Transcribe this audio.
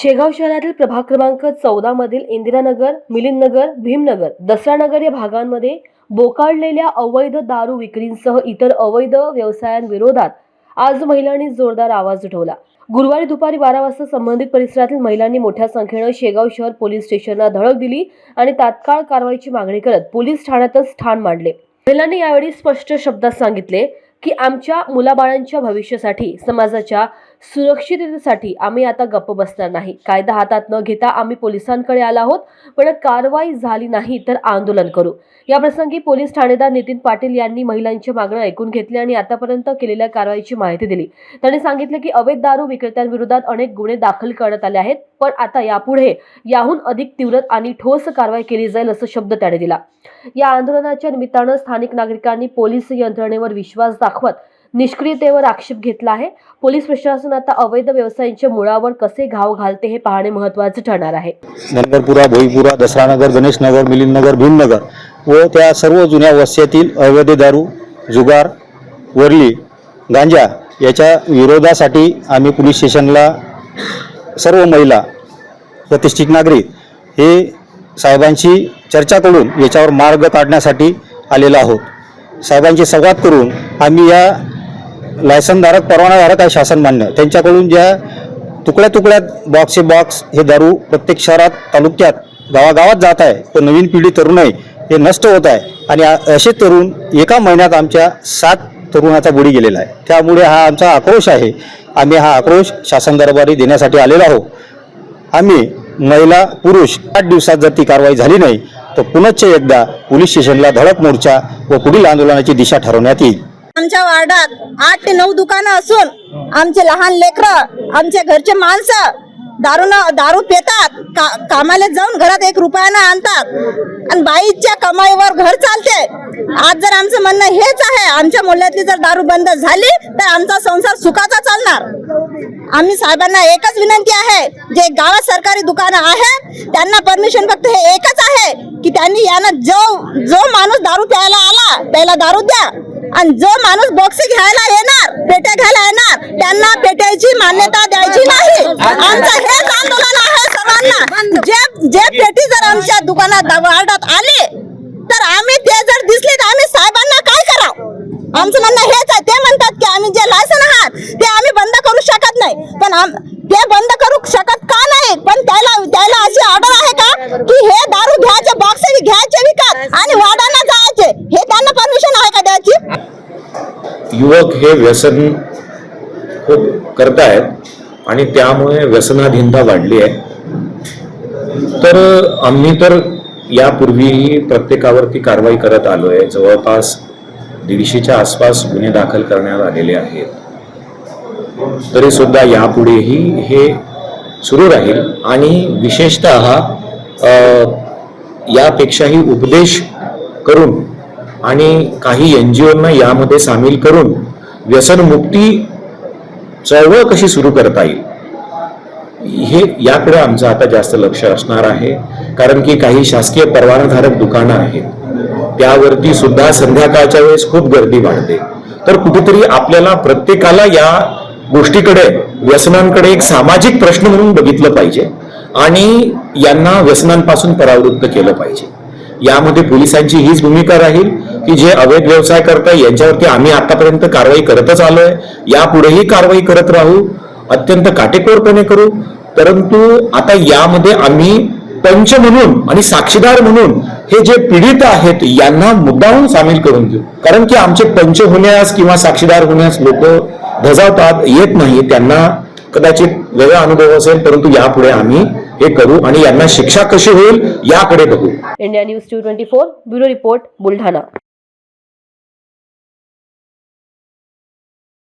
शेगाव शहरातील प्रभाग क्रमांक चौदा मधील इंदिरानगर मिलिंदनगर भीमनगर दसरानगर या भागांमध्ये बोकाळलेल्या अवैध दारू विक्रींसह इतर अवैध व्यवसायांविरोधात आज महिलांनी जोरदार आवाज उठवला. गुरुवारी दुपारी बारा वाजता संबंधित परिसरातील महिलांनी मोठ्या संख्येनं शेगाव शहर पोलीस स्टेशनला धडक दिली आणि तात्काळ कारवाईची मागणी करत पोलीस ठाण्यातच ठाण मांडले. महिलांनी यावेळी स्पष्ट शब्दात सांगितले की आमच्या मुलाबाळांच्या भविष्यासाठी समाजाच्या सुरक्षिततेसाठी आम्ही आता गप्प बसणार नाही. कायदा हातात न घेता आम्ही पोलिसांकडे आलो आहोत पण कारवाई झाली नाही तर आंदोलन करू. या प्रसंगी पोलीस ठाणेदार नितीन पाटील यांनी महिलांची मागणं ऐकून घेतली आणि आतापर्यंत केलेल्या कारवाईची माहिती दिली. त्यांनी सांगितलं की अवैध दारू विक्रेत्यांविरोधात अनेक गुन्हे दाखल करण्यात आले आहेत पण आता यापुढे याहून अधिक तीव्र आणि ठोस कारवाई केली जाईल असं शब्द त्याने दिला. या आंदोलनाच्या निमित्तानं स्थानिक नागरिकांनी पोलीस यंत्रणेवर विश्वास दाखवत निष्क्रियतेवर आक्षेप घेतला आहे. पोलीस प्रशासन आता अवैध व्यवसायांच्या मुळावर कसे घाव घालते हे पाहणे महत्त्वाचे ठरणार आहे. धनगरपुरा भोईपुरा दसरानगर गणेशनगर मिलिंदनगर भीमनगर व त्या सर्व जुन्या वस्त्यातील अवैध दारू जुगार वरली गांजा याच्या विरोधासाठी आम्ही पोलीस स्टेशनला सर्व महिला प्रतिष्ठित नागरिक हे साहेबांशी चर्चा करून याच्यावर मार्ग काढण्यासाठी आलेलो आहोत. साहेबांशी संवाद करून आम्ही या लायसनधारक परवानाधारक आहे शासन मान्य त्यांच्याकडून ज्या तुकड्या तुकड्यात बॉक्सचे बॉक्स हे दारू प्रत्येक शहरात तालुक्यात गावागावात जात आहे. तर नवीन पिढी तरुण आहे. हे नष्ट होत आहे. आणि असे तरुण एका महिन्यात आमच्या सात तरुणाचा बुडी गेलेला आहे. त्यामुळे हा आमचा आक्रोश आहे. आम्ही हा आक्रोश शासन दरबारी देण्यासाठी आलेलो आहोत. आम्ही महिला पुरुष आठ दिवसात जर ती कारवाई झाली नाही तर पुनश्च एकदा पोलीस स्टेशनला धडक मोर्चा व पुढील आंदोलनाची दिशा ठरवण्यात येईल. आमच्या वार्डात आठ ते नऊ दुकानं असून आमचे लहान लेकरं आमच्या घरचे माणसं दारू दारू पितात का कामाला जाऊन घरात एक रुपयानं आणतात. आणि बाईच्या कमाईवर घर चालते. आज जर आमचं म्हणणं हेच आहे आमच्या मोहल्ल्यातली जर दारू बंद झाली तर आमचा संसार सुखाचा चालणार. आम्ही साहेबांना एकच विनंती आहे जे गावात सरकारी दुकानं आहे त्यांना परमिशन फक्त हे एकच आहे की त्यांनी यांना जो जो माणूस दारू प्यायला आला त्याला दारू द्या. आणि जो माणूस बॉक्स घ्यायला येणार पेट्या घ्यायला येणार त्यांना पेट्याची मान्यता द्यायची नाही. आमचं हेच आंदोलन आहे सर्वांना. जे जे पेटी जर आमच्या दुकानात वार्डात आले तर आम्ही ते जर दिसले तर आम्ही साहेबांना काय करावं? आमचं म्हणणं हेच आहे. ते म्हणतात की आम्ही जे लायसन आहात ते आम्ही बंद करू शकत नाही. पण ते बंद करू शकत का नाही? पण त्याला त्याला अशी ऑर्डर आहे का? की हे दारू घ्यायचे बॉक्स घ्यायचे विकत आणि वाडांना जायचे हे त्यांना परमिशन आहे का द्यायची युवक हे व्यसन खूप करतायत आणि त्यामुळे व्यसनाधीनता वाढली आहे. तर आम्ही तर यापूर्वीही प्रत्येकावरती कारवाई करत आलो आहे जवळपास दीडशेच्या आसपास गुन्हे दाखल करण्यात आलेले आहेत. तरी सुद्धा यापुढेही हे सुरू राहील आणि विशेषतः यापेक्षाही उपदेश करून आणि काही एन जी ओना यामध्ये सामील करून व्यसनमुक्ती चळवळ कशी सुरू करता येईल? हे याकडे आमचं आता जास्त लक्ष असणार आहे. कारण की काही शासकीय परवानाधारक दुकानं आहेत. त्यावरती सुद्धा संध्याकाळच्या वेळेस खूप गर्दी वाढते. तर कुठेतरी आपल्याला प्रत्येकाला या गोष्टीकडे व्यसनांकडे एक सामाजिक प्रश्न म्हणून बघितलं पाहिजे आणि यांना व्यसनांपासून परावृत्त केलं पाहिजे. यामध्ये पोलिसांची हीच भूमिका राहील की जे अवैध व्यवसाय करताय यांच्यावरती आम्ही आतापर्यंत कारवाई करतच आलोय. यापुढेही कारवाई करत राहू. अत्यंत काटेकोरपणे करू. परंतु आता यामध्ये आम्ही पंच म्हणून आणि साक्षीदार म्हणून हे जे पीडित आहेत यांना मुद्दाहून सामील करून घेऊ. कारण की आमचे पंच होण्यास किंवा साक्षीदार होण्यास लोक धजावतात येत नाही. त्यांना कदाचित वेगळा अनुभव असेल परंतु यापुढे आम्ही हे करू आणि यांना शिक्षा कशी होईल याकडे बघू. India news two twenty four bureau report Buldhana.